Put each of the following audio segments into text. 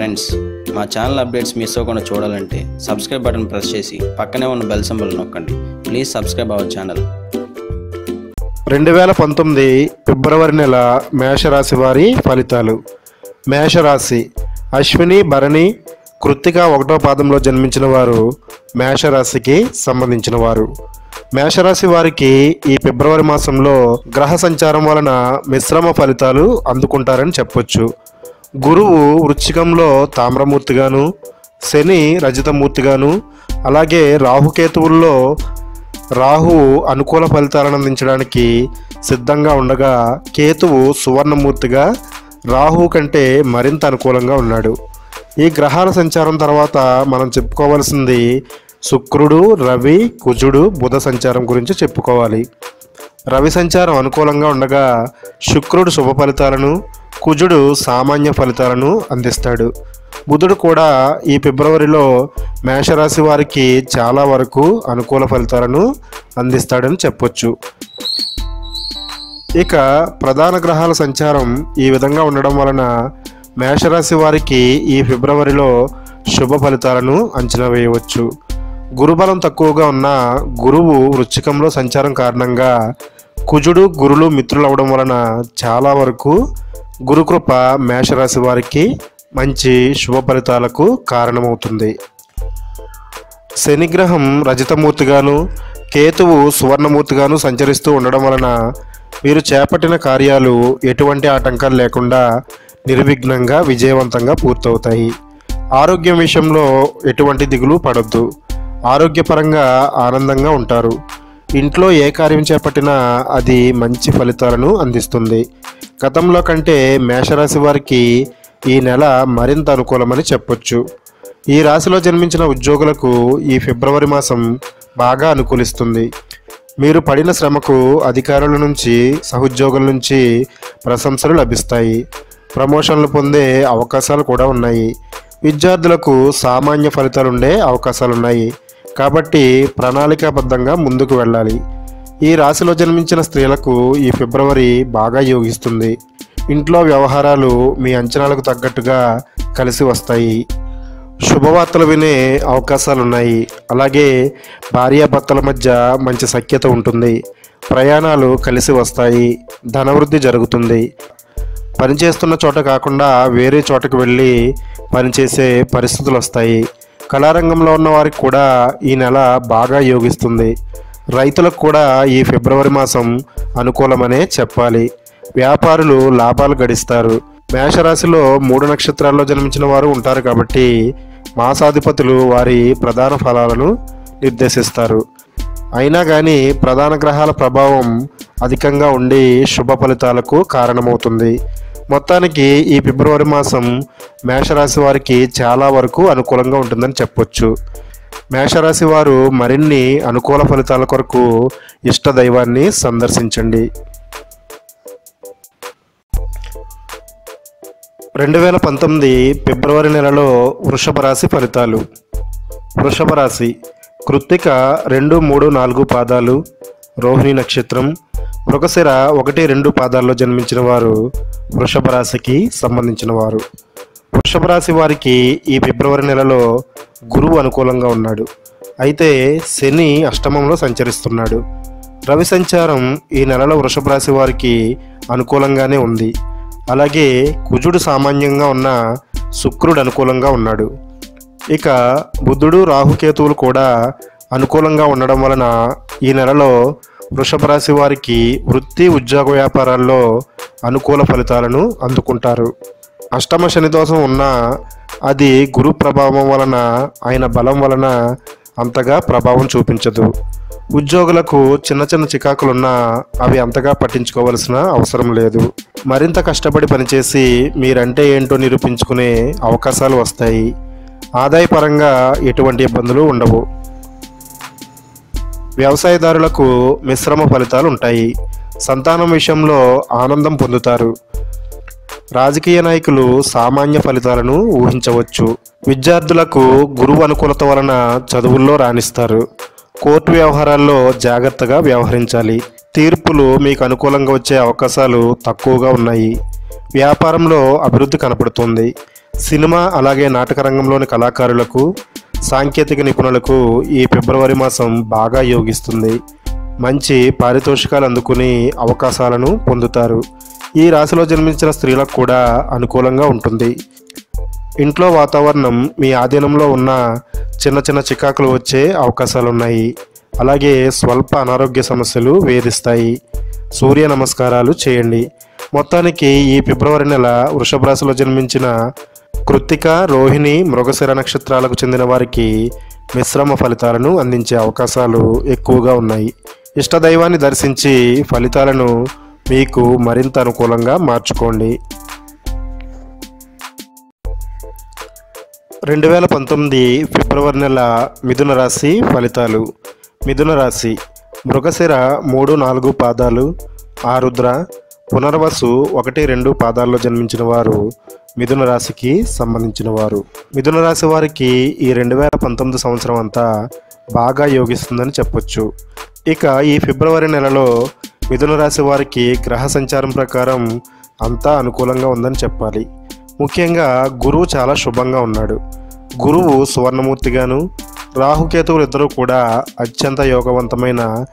Friends మా channel updates miss అవ్వకుండా చూడాలంటే సబ్స్క్రైబ్ బటన్ ప్రెస్ చేసి పక్కనే ఉన్న బెల్ సింబల్ నొక్కండి. Please subscribe our channel. రెండు వేల పంతొమ్మిది ఫిబ్రవరి నెల మేషరాశి వారి ఫలితాలు. మేషరాశి అశ్విని భరణి కృత్తిక ఒకటో పాదంలో జన్మించిన వారు మేషరాశికి సంబంధించిన వారు. మేషరాశి వారికి ఈ ఫిబ్రవరి మాసంలో గ్రహ సంచారం వలన మిశ్రమ ఫలితాలు అందుకుంటారని చెప్పొచ్చు. గురువు వృశ్చికంలో తామ్రమూర్తిగాను శని రజితమూర్తిగాను అలాగే రాహుకేతువుల్లో రాహువు అనుకూల ఫలితాలను అందించడానికి సిద్ధంగా ఉండగా కేతువు సువర్ణమూర్తిగా రాహు కంటే మరింత అనుకూలంగా ఉన్నాడు. ఈ గ్రహాల సంచారం తర్వాత మనం చెప్పుకోవాల్సింది శుక్రుడు రవి కుజుడు బుధ సంచారం గురించి చెప్పుకోవాలి. రవి సంచారం అనుకూలంగా ఉండగా శుక్రుడు శుభ ఫలితాలను కుజుడు సామాన్య ఫలితాలను అందిస్తాడు. బుధుడు కూడా ఈ ఫిబ్రవరిలో మేషరాశి వారికి చాలా వరకు అనుకూల ఫలితాలను అందిస్తాడని చెప్పొచ్చు. ఇక ప్రధాన గ్రహాల సంచారం ఈ విధంగా ఉండడం వలన మేషరాశి వారికి ఈ ఫిబ్రవరిలో శుభ ఫలితాలను అంచనా వేయవచ్చు. గురుబలం తక్కువగా ఉన్న గురువు వృచ్చికంలో సంచారం కారణంగా కుజుడు గురులు మిత్రులు అవడం వలన చాలా వరకు గురుకృప మేషరాశి వారికి మంచి శుభ ఫలితాలకు కారణమవుతుంది. శనిగ్రహం రజతమూర్తిగాను కేతువు సువర్ణమూర్తిగాను సంచరిస్తూ ఉండడం వలన వీరు చేపట్టిన కార్యాలు ఎటువంటి ఆటంకాలు లేకుండా నిర్విఘ్నంగా విజయవంతంగా పూర్తవుతాయి. ఆరోగ్యం విషయంలో ఎటువంటి దిగులు పడద్దు. ఆరోగ్యపరంగా ఆనందంగా ఉంటారు. ఇంట్లో ఏ కార్యం చేపట్టినా అది మంచి ఫలితాలను అందిస్తుంది. గతంలో కంటే మేషరాశి వారికి ఈ నెల మరింత అనుకూలమని చెప్పొచ్చు. ఈ రాశిలో జన్మించిన ఉద్యోగులకు ఈ ఫిబ్రవరి మాసం బాగా అనుకూలిస్తుంది. మీరు పడిన శ్రమకు అధికారుల నుంచి సహోద్యోగుల నుంచి ప్రశంసలు లభిస్తాయి. ప్రమోషన్లు పొందే అవకాశాలు కూడా ఉన్నాయి. విద్యార్థులకు సామాన్య ఫలితాలు ఉండే అవకాశాలు ఉన్నాయి కాబట్టి ప్రణాళికాబద్ధంగా ముందుకు వెళ్ళాలి. ఈ రాశిలో జన్మించిన స్త్రీలకు ఈ ఫిబ్రవరి బాగా యోగిస్తుంది. ఇంట్లో వ్యవహారాలు మీ అంచనాలకు తగ్గట్టుగా కలిసి వస్తాయి. శుభవార్తలు వినే అవకాశాలు ఉన్నాయి అలాగే భార్యాభర్తల మధ్య మంచి సఖ్యత ఉంటుంది. ప్రయాణాలు కలిసి వస్తాయి. ధనవృద్ధి జరుగుతుంది. పనిచేస్తున్న చోట కాకుండా వేరే చోటకు వెళ్ళి పనిచేసే పరిస్థితులు వస్తాయి. కళారంగంలో ఉన్న వారికి కూడా ఈ నెల బాగా యోగిస్తుంది. రైతులకు కూడా ఈ ఫిబ్రవరి మాసం అనుకూలమనే చెప్పాలి. వ్యాపారులు లాభాలు గడిస్తారు. మేషరాశిలో మూడు నక్షత్రాల్లో జన్మించిన వారు ఉంటారు కాబట్టి మాసాధిపతులు వారి ప్రధాన ఫలాలను నిర్దేశిస్తారు. అయినా కానీ ప్రధాన గ్రహాల ప్రభావం అధికంగా ఉండి శుభ ఫలితాలకు కారణమవుతుంది. మొత్తానికి ఈ ఫిబ్రవరి మాసం మేషరాశి వారికి చాలా వరకు అనుకూలంగా ఉంటుందని చెప్పొచ్చు. మేషరాశి వారు మరిన్ని అనుకూల ఫలితాల కొరకు ఇష్ట దైవాన్ని సందర్శించండి. రెండు వేల పంతొమ్మిది ఫిబ్రవరి నెలలో వృషభ రాశి ఫలితాలు. వృషభ రాశి కృత్తిక రెండు మూడు నాలుగు పాదాలు రోహిణి నక్షత్రం. మృగశిర ఒకటి రెండు పాదాల్లో జన్మించిన వారు వృషభ రాశికి సంబంధించిన వారు. వృషభ రాశి వారికి ఈ ఫిబ్రవరి నెలలో గురువు అనుకూలంగా ఉన్నాడు. అయితే శని అష్టమంలో సంచరిస్తున్నాడు. రవి సంచారం ఈ నెలలో వృషభ రాశి వారికి అనుకూలంగానే ఉంది. అలాగే కుజుడు సామాన్యంగా ఉన్న శుక్రుడు అనుకూలంగా ఉన్నాడు. ఇక బుద్ధుడు రాహుకేతువులు కూడా అనుకూలంగా ఉండడం వలన ఈ నెలలో వృషభ రాశి వారికి వృత్తి ఉద్యోగ వ్యాపారాల్లో అనుకూల ఫలితాలను అందుకుంటారు. అష్టమ శని దోషం ఉన్నా అది గురు ప్రభావం వలన ఆయన బలం వలన అంతగా ప్రభావం చూపించదు. ఉద్యోగులకు చిన్న చిన్న చికాకులున్నా అవి అంతగా పట్టించుకోవలసిన అవసరం లేదు. మరింత కష్టపడి పనిచేసి మీరంటే ఏంటో నిరూపించుకునే అవకాశాలు వస్తాయి. ఆదాయపరంగా ఎటువంటి ఇబ్బందులు ఉండవు. వ్యవసాయదారులకు మిశ్రమ ఫలితాలు ఉంటాయి సంతానం విషయంలో ఆనందం పొందుతారు. రాజకీయ నాయకులు సామాన్య ఫలితాలను ఊహించవచ్చు. విద్యార్థులకు గురువు అనుకూలత వలన చదువుల్లో రాణిస్తారు. కోర్టు వ్యవహారాల్లో జాగ్రత్తగా వ్యవహరించాలి. తీర్పులు మీకు అనుకూలంగా వచ్చే అవకాశాలు తక్కువగా ఉన్నాయి. వ్యాపారంలో అభివృద్ధి కనపడుతుంది. సినిమా అలాగే నాటక రంగంలోని కళాకారులకు సాంకేతిక నిపుణులకు ఈ ఫిబ్రవరి మాసం బాగా యోగిస్తుంది. మంచి పారితోషికాలు అందుకుని అవకాశాలను పొందుతారు. ఈ రాశిలో జన్మించిన స్త్రీలకు కూడా అనుకూలంగా ఉంటుంది. ఇంట్లో వాతావరణం మీ ఆధీనంలో ఉన్న చిన్న చిన్న చికాకులు వచ్చే అవకాశాలు ఉన్నాయి అలాగే స్వల్ప అనారోగ్య సమస్యలు వేధిస్తాయి. సూర్య నమస్కారాలు చేయండి. మొత్తానికి ఈ ఫిబ్రవరి నెల వృషభ రాశిలో జన్మించిన కృత్తిక రోహిణి మృగశిర నక్షత్రాలకు చెందిన వారికి మిశ్రమ ఫలితాలను అందించే అవకాశాలు ఎక్కువగా ఉన్నాయి. ఇష్టదైవాన్ని దర్శించి ఫలితాలను మీకు మరింత అనుకూలంగా మార్చుకోండి. రెండు వేల పంతొమ్మిది ఫిబ్రవరి నెల మిథున రాశి ఫలితాలు. మిథున రాశి మృగశిర మూడు నాలుగు పాదాలు ఆరుద్ర పునర్వసు ఒకటి రెండు పాదాల్లో జన్మించిన వారు మిథున రాశికి సంబంధించిన వారు. మిథున రాశి వారికి ఈ రెండు వేల పంతొమ్మిది సంవత్సరం అంతా బాగా యోగిస్తుందని చెప్పొచ్చు. ఇక ఈ ఫిబ్రవరి నెలలో మిథున రాశి వారికి గ్రహ సంచారం ప్రకారం అంతా అనుకూలంగా ఉందని చెప్పాలి. ముఖ్యంగా గురువు చాలా శుభంగా ఉన్నాడు. గురువు సువర్ణమూర్తిగాను రాహుకేతువులు ఇద్దరూ కూడా అత్యంత యోగవంతమైన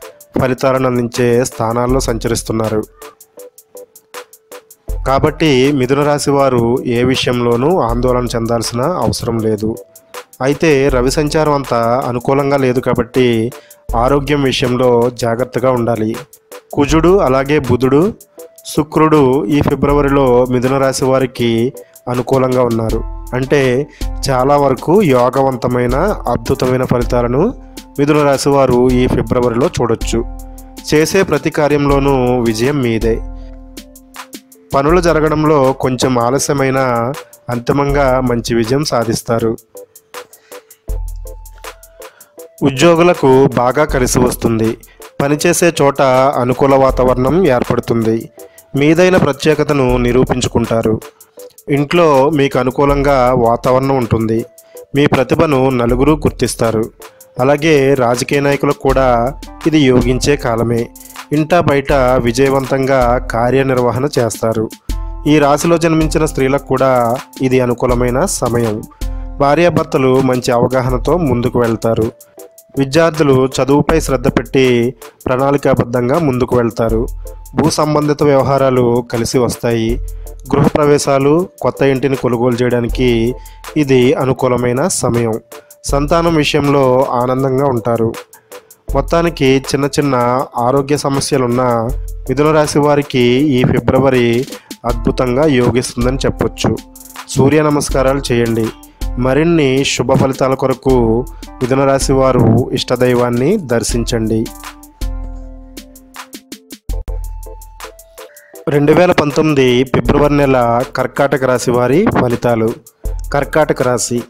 ఫలితాలను అందించే స్థానాల్లో సంచరిస్తున్నారు. కాబట్టి మిథున రాశి వారు ఏ విషయంలోనూ ఆందోళన చెందాల్సిన అవసరం లేదు. అయితే రవి సంచారం అంతా అనుకూలంగా లేదు కాబట్టి ఆరోగ్యం విషయంలో జాగ్రత్తగా ఉండాలి. కుజుడు అలాగే బుధుడు శుక్రుడు ఈ ఫిబ్రవరిలో మిథున రాశి వారికి అనుకూలంగా ఉన్నారు. అంటే చాలా వరకు యోగవంతమైన అద్భుతమైన ఫలితాలను మిథున రాశి వారు ఈ ఫిబ్రవరిలో చూడొచ్చు. చేసే ప్రతి కార్యంలోనూ విజయం మీదే. పనులు జరగడంలో కొంచెం ఆలస్యమైన అంతిమంగా మంచి విజయం సాధిస్తారు. ఉద్యోగులకు బాగా కలిసి వస్తుంది. పనిచేసే చోట అనుకూల వాతావరణం ఏర్పడుతుంది. మీదైన ప్రత్యేకతను నిరూపించుకుంటారు. ఇంట్లో మీకు అనుకూలంగా వాతావరణం ఉంటుంది. మీ ప్రతిభను నలుగురు గుర్తిస్తారు. అలాగే రాజకీయ నాయకులకు కూడా ఇది యోగించే కాలమే. ఇంటా బయట విజయవంతంగా కార్యనిర్వహణ చేస్తారు. ఈ రాశిలో జన్మించిన స్త్రీలకు కూడా ఇది అనుకూలమైన సమయం. భార్యాభర్తలు మంచి అవగాహనతో ముందుకు వెళ్తారు. విద్యార్థులు చదువుపై శ్రద్ధ పెట్టి ప్రణాళికాబద్ధంగా ముందుకు వెళ్తారు. భూ సంబంధిత వ్యవహారాలు కలిసి వస్తాయి. గృహప్రవేశాలు కొత్త ఇంటిని కొనుగోలు చేయడానికి ఇది అనుకూలమైన సమయం. సంతానం విషయంలో ఆనందంగా ఉంటారు. మొత్తానికి చిన్న చిన్న ఆరోగ్య సమస్యలున్న మిథున రాశి వారికి ఈ ఫిబ్రవరి అద్భుతంగా యోగిస్తుందని చెప్పొచ్చు. సూర్య నమస్కారాలు చేయండి. మరిన్ని శుభ ఫలితాల కొరకు మిథున రాశి వారు ఇష్టదైవాన్ని దర్శించండి. రెండు వేల పంతొమ్మిది ఫిబ్రవరి నెల కర్కాటక రాశి వారి ఫలితాలు. కర్కాటక రాశి.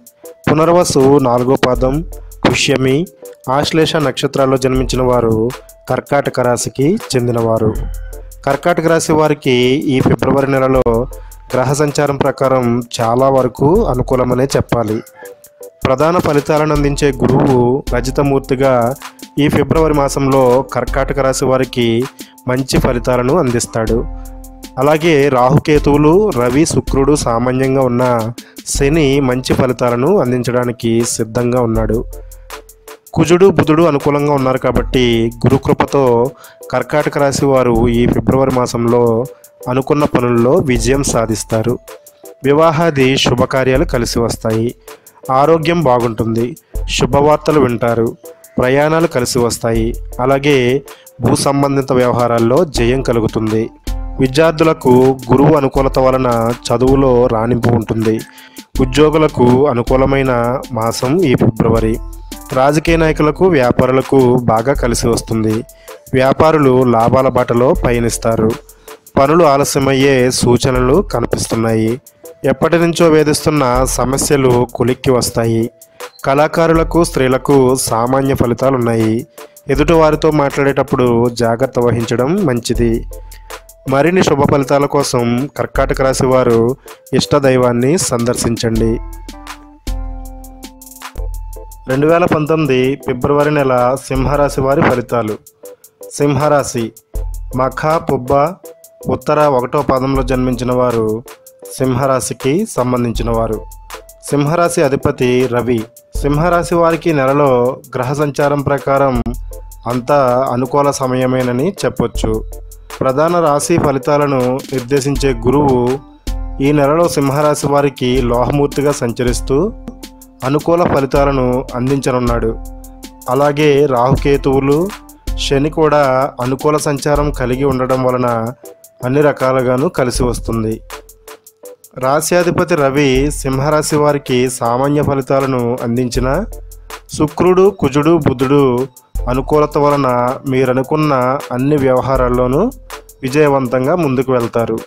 పునర్వసు నాలుగో పాదం పుష్యమి ఆశ్లేష నక్షత్రాల్లో జన్మించిన వారు కర్కాటక రాశికి చెందినవారు. కర్కాటక రాశి వారికి ఈ ఫిబ్రవరి నెలలో గ్రహ సంచారం ప్రకారం చాలా వరకు అనుకూలమనే చెప్పాలి. ప్రధాన ఫలితాలను అందించే గురువు రజితమూర్తిగా ఈ ఫిబ్రవరి మాసంలో కర్కాటక రాశి వారికి మంచి ఫలితాలను అందిస్తాడు. అలాగే రాహుకేతువులు రవి శుక్రుడు సామాన్యంగా ఉన్న శని మంచి ఫలితాలను అందించడానికి సిద్ధంగా ఉన్నాడు. కుజుడు బుధుడు అనుకూలంగా ఉన్నారు కాబట్టి గురుకృపతో కర్కాటక రాశి వారు ఈ ఫిబ్రవరి మాసంలో అనుకున్న పనుల్లో విజయం సాధిస్తారు. వివాహాది శుభకార్యాలు కలిసి వస్తాయి. ఆరోగ్యం బాగుంటుంది. శుభవార్తలు వింటారు. ప్రయాణాలు కలిసి వస్తాయి. అలాగే భూ సంబంధిత వ్యవహారాల్లో జయం కలుగుతుంది. విద్యార్థులకు గురువు అనుకూలత వలన చదువులో రాణింపు ఉంటుంది. ఉద్యోగులకు అనుకూలమైన మాసం ఈ ఫిబ్రవరి. రాజకీయ నాయకులకు వ్యాపారులకు బాగా కలిసి వస్తుంది. వ్యాపారులు లాభాల బాటలో పయనిస్తారు. పనులు ఆలస్యమయ్యే సూచనలు కనిపిస్తున్నాయి. ఎప్పటి నుంచో వేధిస్తున్న సమస్యలు కులిక్కి వస్తాయి. కళాకారులకు స్త్రీలకు సామాన్య ఫలితాలు ఉన్నాయి ఎదుటివారితో మాట్లాడేటప్పుడు జాగ్రత్త వహించడం మంచిది. మరిన్ని శుభ ఫలితాల కోసం కర్కాటక రాశి వారు ఇష్టదైవాన్ని సందర్శించండి. రెండు వేల పంతొమ్మిది ఫిబ్రవరి నెల సింహరాశి వారి ఫలితాలు. సింహరాశి మఖ పుబ్బ ఉత్తర ఒకటో పాదంలో జన్మించిన వారు సింహరాశికి సంబంధించిన వారు. సింహరాశి అధిపతి రవి సింహరాశి వారికి నెలలో గ్రహ సంచారం ప్రకారం అంతా అనుకూల సమయమేనని చెప్పొచ్చు. ప్రధాన రాశి ఫలితాలను నిర్దేశించే గురువు ఈ నెలలో సింహరాశి వారికి లోహమూర్తిగా సంచరిస్తూ అనుకూల ఫలితాలను అందించనున్నాడు. అలాగే రాహుకేతువులు శని కూడా అనుకూల సంచారం కలిగి ఉండడం వలన అన్ని రకాలుగాను కలిసి వస్తుంది. రాశ్యాధిపతి రవి సింహరాశి వారికి సామాన్య ఫలితాలను అందించిన శుక్రుడు కుజుడు బుధుడు అనుకూలత వలన మీరనుకున్న అన్ని వ్యవహారాల్లోనూ విజయవంతంగా ముందుకు వెళ్తారు.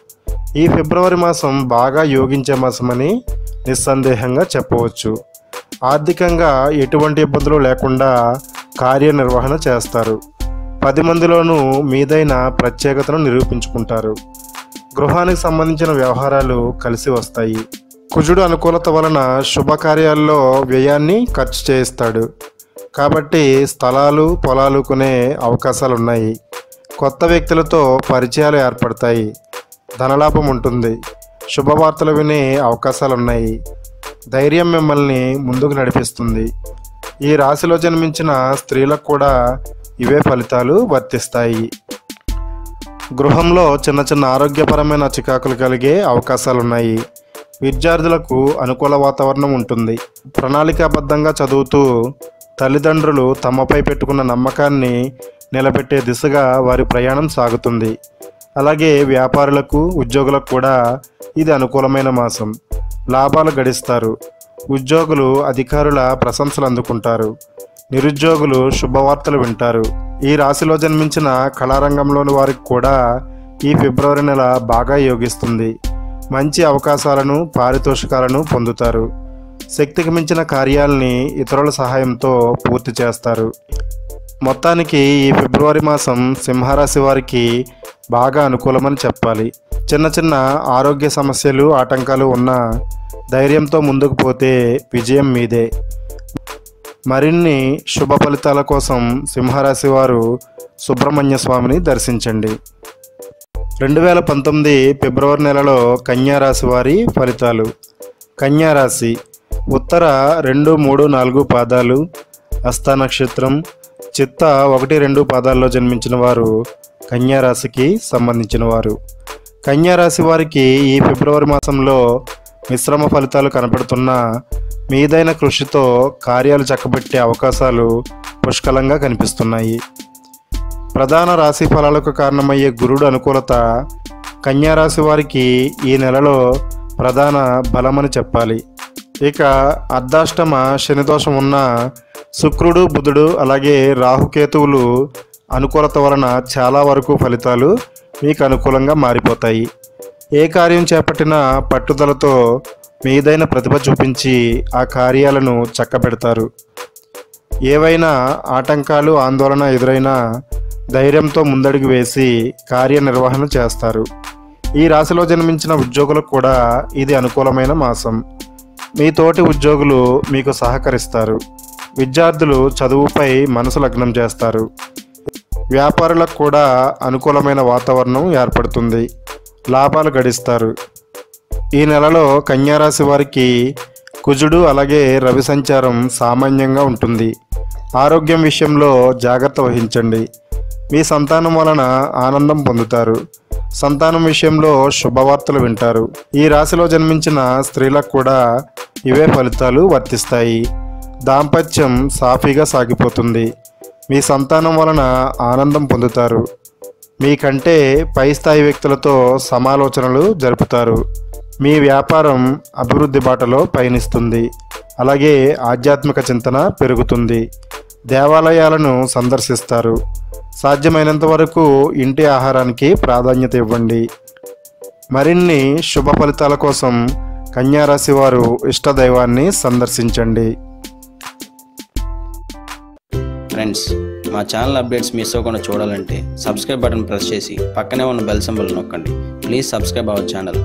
ఈ ఫిబ్రవరి మాసం బాగా యోగించే మాసమని నిస్సందేహంగా చెప్పవచ్చు. ఆర్థికంగా ఎటువంటి ఇబ్బందులు లేకుండా కార్యనిర్వహణ చేస్తారు. పది మందిలోనూ మీదైన ప్రత్యేకతను నిరూపించుకుంటారు. గృహానికి సంబంధించిన వ్యవహారాలు కలిసి వస్తాయి. కుజుడు అనుకూలత వలన శుభకార్యాల్లో వ్యయాన్ని ఖర్చు చేయిస్తాడు. కాబట్టి స్థలాలు పొలాలు కొనే అవకాశాలు ఉన్నాయి కొత్త వ్యక్తులతో పరిచయాలు ఏర్పడతాయి. ధనలాభం ఉంటుంది. శుభవార్తలు వినే అవకాశాలు ఉన్నాయి ధైర్యం మిమ్మల్ని ముందుకు నడిపిస్తుంది. ఈ రాశిలో జన్మించిన స్త్రీలకు కూడా ఇవే ఫలితాలు వర్తిస్తాయి. గృహంలో చిన్న చిన్న ఆరోగ్యపరమైన చికాకులు కలిగే అవకాశాలు ఉన్నాయి విద్యార్థులకు అనుకూల వాతావరణం ఉంటుంది. ప్రణాళికాబద్ధంగా చదువుతూ తల్లిదండ్రులు తమపై పెట్టుకున్న నమ్మకాన్ని నిలబెట్టే దిశగా వారి ప్రయాణం సాగుతుంది. అలాగే వ్యాపారులకు ఉద్యోగులకు కూడా ఇది అనుకూలమైన మాసం. లాభాలు గడిస్తారు. ఉద్యోగులు అధికారుల ప్రశంసలు అందుకుంటారు. నిరుద్యోగులు శుభవార్తలు వింటారు. ఈ రాశిలో జన్మించిన కళారంగంలోని వారికి కూడా ఈ ఫిబ్రవరి నెల బాగా యోగిస్తుంది. మంచి అవకాశాలను పారితోషికాలను పొందుతారు. శక్తికి మించిన కార్యాలని ఇతరుల సహాయంతో పూర్తి చేస్తారు. మొత్తానికి ఈ ఫిబ్రవరి మాసం సింహరాశి వారికి బాగా అనుకూలమని చెప్పాలి. చిన్న చిన్న ఆరోగ్య సమస్యలు ఆటంకాలు ఉన్న ధైర్యంతో ముందుకు పోతే విజయం మీదే. మరిన్ని శుభ ఫలితాల కోసం సింహరాశి వారు సుబ్రహ్మణ్య స్వామిని దర్శించండి. రెండు వేల పంతొమ్మిది ఫిబ్రవరి నెలలో కన్యారాశి వారి ఫలితాలు. కన్యారాశి ఉత్తర రెండు మూడు నాలుగు పాదాలు హస్త నక్షత్రం చిత్త ఒకటి రెండు పాదాల్లో జన్మించిన వారు కన్యారాశికి సంబంధించిన వారు. కన్యారాశి వారికి ఈ ఫిబ్రవరి మాసంలో మిశ్రమ ఫలితాలు కనపడుతున్న మీదైన కృషితో కార్యాలు చక్కబెట్టే అవకాశాలు పుష్కలంగా కనిపిస్తున్నాయి. ప్రధాన రాశి ఫలాలకు కారణమయ్యే గురుడు అనుకూలత కన్యారాశి వారికి ఈ నెలలో ప్రధాన బలమని చెప్పాలి. ఇక అర్ధాష్టమ శనిదోషం ఉన్న శుక్రుడు బుధుడు అలాగే రాహుకేతువులు అనుకూలత వలన చాలా వరకు ఫలితాలు మీకు అనుకూలంగా మారిపోతాయి. ఏ కార్యం చేపట్టినా పట్టుదలతో మీదైన ప్రతిభ చూపించి ఆ కార్యాలను చక్కబెడతారు. ఏవైనా ఆటంకాలు ఆందోళన ఎదురైనా ధైర్యంతో ముందడుగు వేసి కార్యనిర్వహణ చేస్తారు. ఈ రాశిలో జన్మించిన ఉద్యోగులకు కూడా ఇది అనుకూలమైన మాసం. మీ తోటి ఉద్యోగులు మీకు సహకరిస్తారు. విద్యార్థులు చదువుపై మనసు లగ్నం చేస్తారు. వ్యాపారులకు కూడా అనుకూలమైన వాతావరణం ఏర్పడుతుంది. లాభాలు గడిస్తారు. ఈ నెలలో కన్యారాశి వారికి కుజుడు అలాగే రవి సంచారం సామాన్యంగా ఉంటుంది. ఆరోగ్యం విషయంలో జాగ్రత్త వహించండి. మీ సంతానం వలన ఆనందం పొందుతారు. సంతానం విషయంలో శుభవార్తలు వింటారు. ఈ రాశిలో జన్మించిన స్త్రీలకు కూడా ఇవే ఫలితాలు వర్తిస్తాయి. దాంపత్యం సాఫీగా సాగిపోతుంది. మీ సంతానం వలన ఆనందం పొందుతారు. మీకంటే పై స్థాయి వ్యక్తులతో సమాలోచనలు జరుపుతారు. మీ వ్యాపారం అభివృద్ధి బాటలో పయనిస్తుంది. అలాగే ఆధ్యాత్మిక చింతన పెరుగుతుంది. దేవాలయాలను సందర్శిస్తారు. సాధ్యమైనంత వరకు ఇంటి ఆహారానికి ప్రాధాన్యత ఇవ్వండి. మరిన్ని శుభ ఫలితాల కోసం కన్యారాశి వారు ఇష్టదైవాన్ని సందర్శించండి. ఫ్రెండ్స్ మా ఛానల్ అప్డేట్స్ మిస్ అవ్వకుండా చూడాలంటే సబ్స్క్రైబ్ బటన్ ప్రెస్ చేసి పక్కనే ఉన్న బెల్ సింబల్ నొక్కండి. Please subscribe our channel.